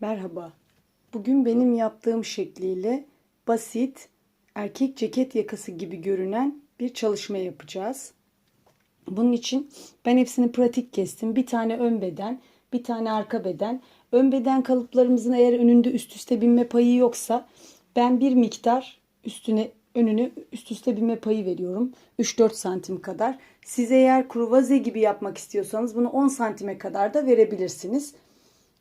Merhaba. Bugün benim yaptığım şekliyle basit erkek ceket yakası gibi görünen bir çalışma yapacağız. Bunun için ben hepsini pratik kestim. Bir tane ön beden, bir tane arka beden. Ön beden kalıplarımızın eğer önünde üst üste binme payı yoksa ben bir miktar üstüne önünü üst üste binme payı veriyorum. 3-4 santim kadar. Siz eğer kruvaze gibi yapmak istiyorsanız bunu 10 santime kadar da verebilirsiniz.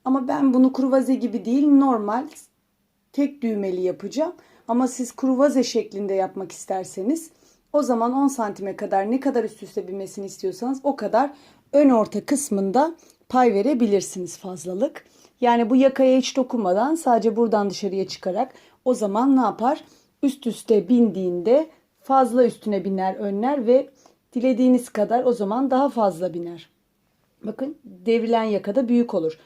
Ama ben bunu kruvaze gibi değil normal tek düğmeli yapacağım. Ama siz kruvaze şeklinde yapmak isterseniz o zaman 10 santime kadar ne kadar üst üste binmesini istiyorsanız o kadar ön orta kısmında pay verebilirsiniz fazlalık. Yani bu yakaya hiç dokunmadan sadece buradan dışarıya çıkarak o zaman ne yapar? Üst üste bindiğinde fazla üstüne biner önler ve dilediğiniz kadar o zaman daha fazla biner. Bakın devrilen yakada büyük olur.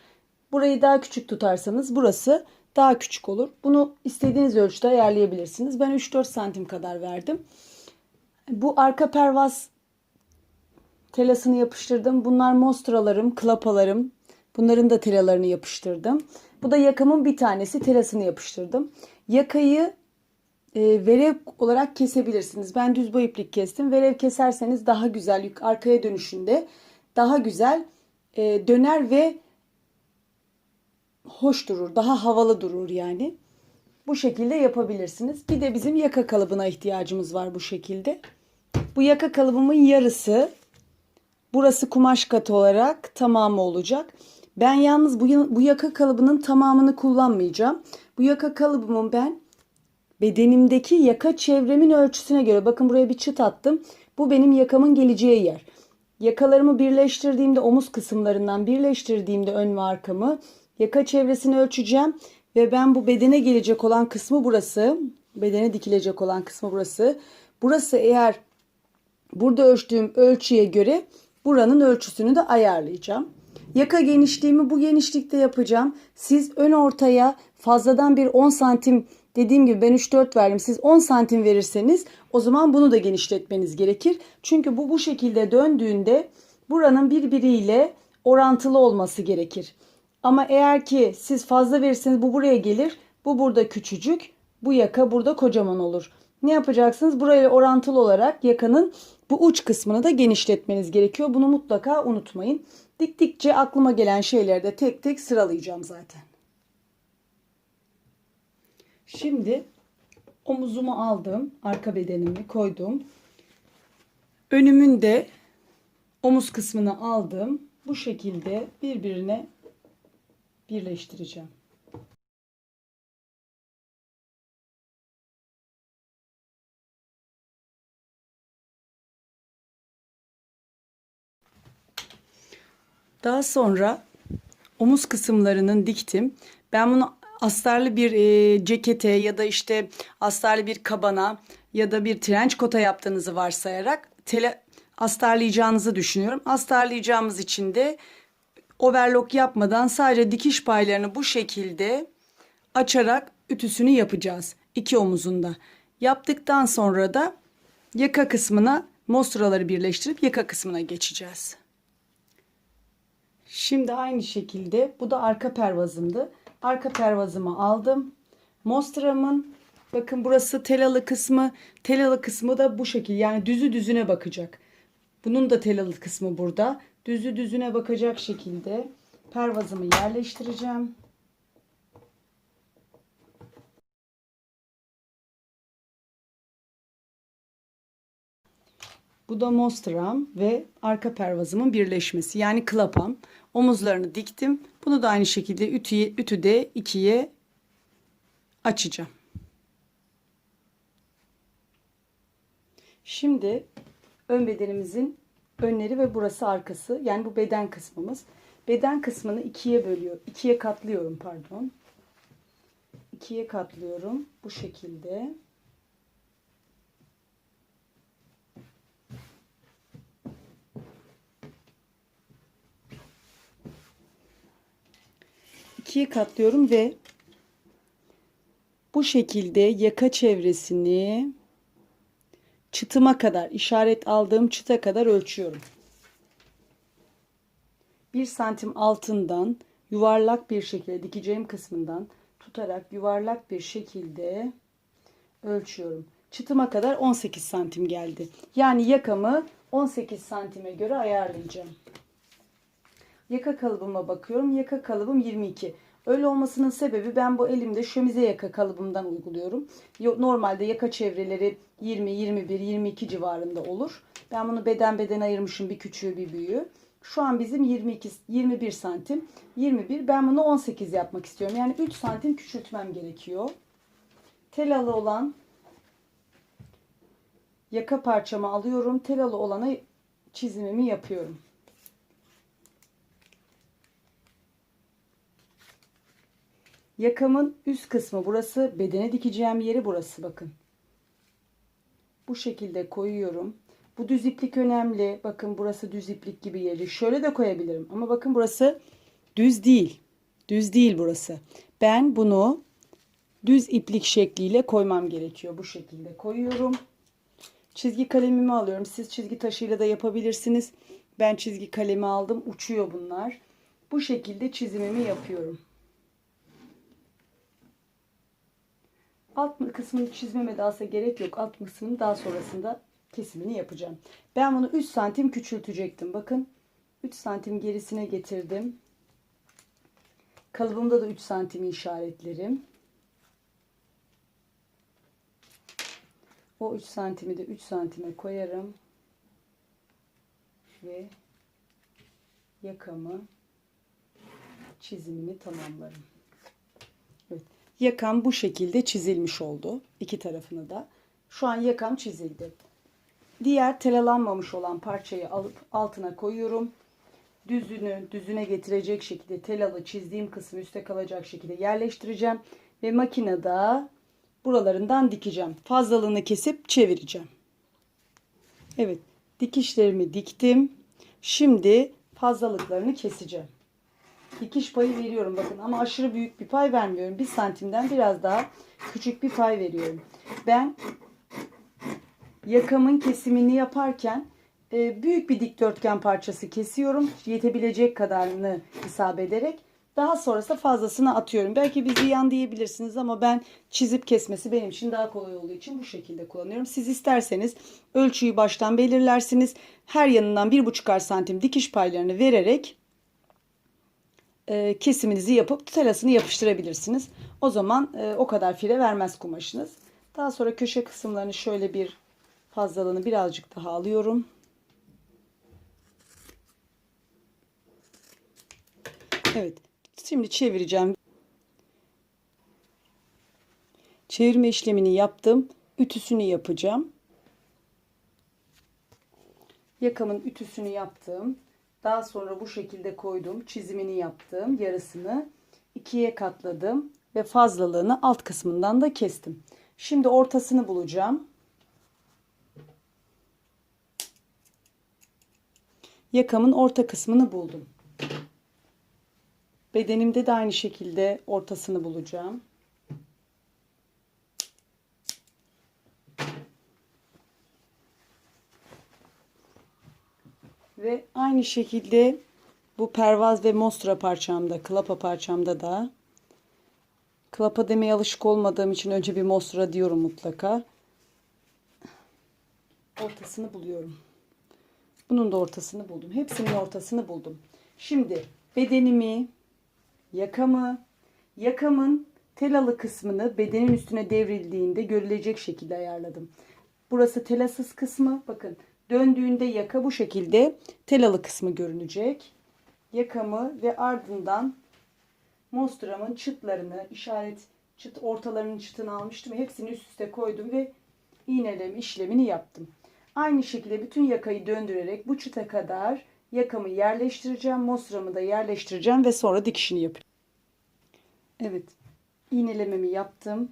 Burayı daha küçük tutarsanız burası daha küçük olur. Bunu istediğiniz ölçüde ayarlayabilirsiniz. Ben 3-4 santim kadar verdim. Bu arka pervaz telasını yapıştırdım. Bunlar mostralarım, klapalarım. Bunların da telalarını yapıştırdım. Bu da yakamın bir tanesi telasını yapıştırdım. Yakayı e, verev olarak kesebilirsiniz. Ben düz boy iplik kestim. Verev keserseniz daha güzel yük arkaya dönüşünde daha güzel e, döner ve hoş durur. Daha havalı durur yani. Bu şekilde yapabilirsiniz. Bir de bizim yaka kalıbına ihtiyacımız var bu şekilde. Bu yaka kalıbımın yarısı burası kumaş katı olarak tamamı olacak. Ben yalnız bu, bu yaka kalıbının tamamını kullanmayacağım. Bu yaka kalıbımın ben bedenimdeki yaka çevremin ölçüsüne göre bakın buraya bir çıt attım. Bu benim yakamın geleceği yer. Yakalarımı birleştirdiğimde omuz kısımlarından birleştirdiğimde ön ve arkamı yaka çevresini ölçeceğim ve ben bu bedene gelecek olan kısmı burası. Bedene dikilecek olan kısmı burası. Burası eğer burada ölçtüğüm ölçüye göre buranın ölçüsünü de ayarlayacağım. Yaka genişliğimi bu genişlikte yapacağım. Siz ön ortaya fazladan bir 10 santim dediğim gibi ben 3-4 verdim. Siz 10 santim verirseniz o zaman bunu da genişletmeniz gerekir. Çünkü bu bu şekilde döndüğünde buranın birbiriyle orantılı olması gerekir. Ama eğer ki siz fazla verirseniz bu buraya gelir. Bu burada küçücük. Bu yaka burada kocaman olur. Ne yapacaksınız? Buraya orantılı olarak yakanın bu uç kısmını da genişletmeniz gerekiyor. Bunu mutlaka unutmayın. Diktikçe aklıma gelen şeyleri de tek tek sıralayacağım zaten. Şimdi omuzumu aldım. Arka bedenimi koydum. Önümün de omuz kısmını aldım. Bu şekilde birbirine birleştireceğim. Daha sonra omuz kısımlarının diktim. Ben bunu astarlı bir e, cekete ya da işte astarlı bir kabana ya da bir trench kota yaptığınızı varsayarak tele astarlayacağınızı düşünüyorum. Astarlayacağımız için de overlock yapmadan sadece dikiş paylarını bu şekilde açarak ütüsünü yapacağız. iki omuzunda. Yaptıktan sonra da yaka kısmına mostraları birleştirip yaka kısmına geçeceğiz. Şimdi aynı şekilde bu da arka pervazımdı. Arka pervazımı aldım. Mostramın bakın burası telalı kısmı. Telalı kısmı da bu şekil yani düzü düzüne bakacak. Bunun da telalı kısmı burada. Düzü düzüne bakacak şekilde pervazımı yerleştireceğim. Bu da mostram ve arka pervazımın birleşmesi. Yani klapam. Omuzlarını diktim. Bunu da aynı şekilde ütüye, ütüde ikiye açacağım. Şimdi ön bedenimizin önleri ve burası arkası. Yani bu beden kısmımız. Beden kısmını ikiye bölüyor. ikiye katlıyorum pardon. İkiye katlıyorum. Bu şekilde. ikiye katlıyorum ve bu şekilde yaka çevresini çıtıma kadar işaret aldığım çıta kadar ölçüyorum. 1 santim altından yuvarlak bir şekilde dikeceğim kısmından tutarak yuvarlak bir şekilde ölçüyorum. Çıtıma kadar 18 santim geldi. Yani yakamı 18 santime göre ayarlayacağım. Yaka kalıbıma bakıyorum. Yaka kalıbım 22. Öyle olmasının sebebi ben bu elimde şömize yaka kalıbımdan uyguluyorum. Yo- Normalde yaka çevreleri 20, 21, 22 civarında olur. Ben bunu beden beden ayırmışım bir küçüğü bir büyüğü. Şu an bizim 22, 21 santim. 21 ben bunu 18 yapmak istiyorum. Yani 3 santim küçültmem gerekiyor. Telalı olan yaka parçamı alıyorum. Telalı olana çizimimi yapıyorum. Yakamın üst kısmı burası. Bedene dikeceğim yeri burası bakın. Bu şekilde koyuyorum. Bu düz iplik önemli. Bakın burası düz iplik gibi yeri. Şöyle de koyabilirim. Ama bakın burası düz değil. Düz değil burası. Ben bunu düz iplik şekliyle koymam gerekiyor. Bu şekilde koyuyorum. Çizgi kalemimi alıyorum. Siz çizgi taşıyla da yapabilirsiniz. Ben çizgi kalemi aldım. Uçuyor bunlar. Bu şekilde çizimimi yapıyorum. Alt kısmını çizmeme daha gerek yok. Alt kısmını daha sonrasında kesimini yapacağım. Ben bunu 3 santim küçültecektim. Bakın 3 santim gerisine getirdim. Kalıbımda da 3 santimi işaretlerim. O 3 santimi de 3 santime koyarım. Ve yakamı çizimini tamamlarım. Yakam bu şekilde çizilmiş oldu. İki tarafını da. Şu an yakam çizildi. Diğer telalanmamış olan parçayı alıp altına koyuyorum. Düzünü düzüne getirecek şekilde telalı çizdiğim kısmı üste kalacak şekilde yerleştireceğim. Ve makinede buralarından dikeceğim. Fazlalığını kesip çevireceğim. Evet dikişlerimi diktim. Şimdi fazlalıklarını keseceğim. Dikiş payı veriyorum bakın ama aşırı büyük bir pay vermiyorum. Bir santimden biraz daha küçük bir pay veriyorum. Ben yakamın kesimini yaparken e, büyük bir dikdörtgen parçası kesiyorum. Yetebilecek kadarını hesap ederek. Daha sonrasında fazlasını atıyorum. Belki bir ziyan diyebilirsiniz ama ben çizip kesmesi benim için daha kolay olduğu için bu şekilde kullanıyorum. Siz isterseniz ölçüyü baştan belirlersiniz. Her yanından bir buçukar santim dikiş paylarını vererek e, kesiminizi yapıp telasını yapıştırabilirsiniz. O zaman e, o kadar file vermez kumaşınız. Daha sonra köşe kısımlarını şöyle bir fazlalığını birazcık daha alıyorum. Evet. Şimdi çevireceğim. Çevirme işlemini yaptım. Ütüsünü yapacağım. Yakamın ütüsünü yaptım. Daha sonra bu şekilde koydum. Çizimini yaptım. Yarısını ikiye katladım. Ve fazlalığını alt kısmından da kestim. Şimdi ortasını bulacağım. Yakamın orta kısmını buldum. Bedenimde de aynı şekilde ortasını bulacağım. Ve aynı şekilde bu pervaz ve mostra parçamda, klapa parçamda da klapa demeye alışık olmadığım için önce bir mostra diyorum mutlaka. Ortasını buluyorum. Bunun da ortasını buldum. Hepsinin ortasını buldum. Şimdi bedenimi, yakamı, yakamın telalı kısmını bedenin üstüne devrildiğinde görülecek şekilde ayarladım. Burası telasız kısmı. Bakın döndüğünde yaka bu şekilde telalı kısmı görünecek. Yakamı ve ardından monstramın çıtlarını işaret çıt ortalarının çıtını almıştım. Hepsini üst üste koydum ve iğneleme işlemini yaptım. Aynı şekilde bütün yakayı döndürerek bu çıta kadar yakamı yerleştireceğim. Mostramı da yerleştireceğim ve sonra dikişini yapacağım. Evet. iğnelememi yaptım.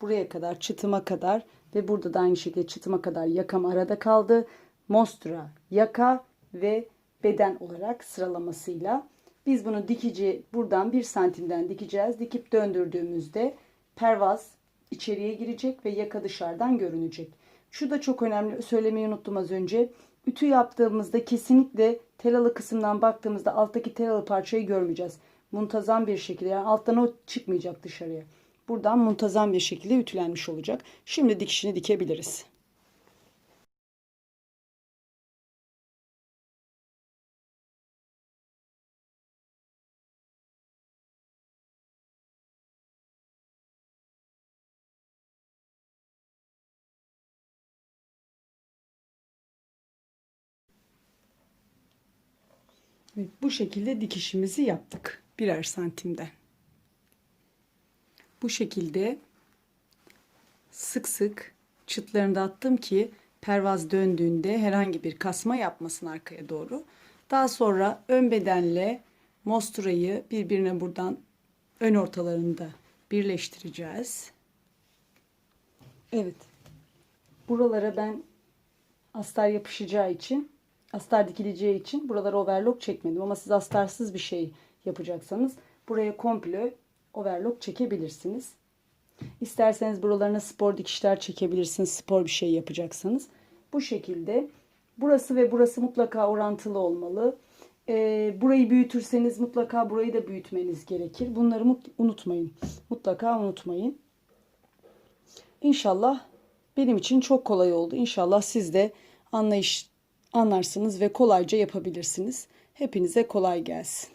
Buraya kadar çıtıma kadar ve burada da aynı şekilde çıtıma kadar yakam arada kaldı. Mostra, yaka ve beden olarak sıralamasıyla biz bunu dikici buradan bir santimden dikeceğiz. Dikip döndürdüğümüzde pervaz içeriye girecek ve yaka dışarıdan görünecek. Şu da çok önemli söylemeyi unuttum az önce. Ütü yaptığımızda kesinlikle telalı kısımdan baktığımızda alttaki telalı parçayı görmeyeceğiz. muntazam bir şekilde yani alttan o çıkmayacak dışarıya. Buradan muntazam bir şekilde ütülenmiş olacak. Şimdi dikişini dikebiliriz. Evet, bu şekilde dikişimizi yaptık. Birer santimden. Bu şekilde sık sık çıtlarını da attım ki pervaz döndüğünde herhangi bir kasma yapmasın arkaya doğru. Daha sonra ön bedenle mosturayı birbirine buradan ön ortalarında birleştireceğiz. Evet. Buralara ben astar yapışacağı için, astar dikileceği için buralara overlock çekmedim. Ama siz astarsız bir şey yapacaksanız buraya komple overlock çekebilirsiniz. İsterseniz buralarına spor dikişler çekebilirsiniz. Spor bir şey yapacaksanız. Bu şekilde burası ve burası mutlaka orantılı olmalı. Ee, burayı büyütürseniz mutlaka burayı da büyütmeniz gerekir. Bunları mut- unutmayın. Mutlaka unutmayın. İnşallah benim için çok kolay oldu. İnşallah siz de anlayış anlarsınız ve kolayca yapabilirsiniz. Hepinize kolay gelsin.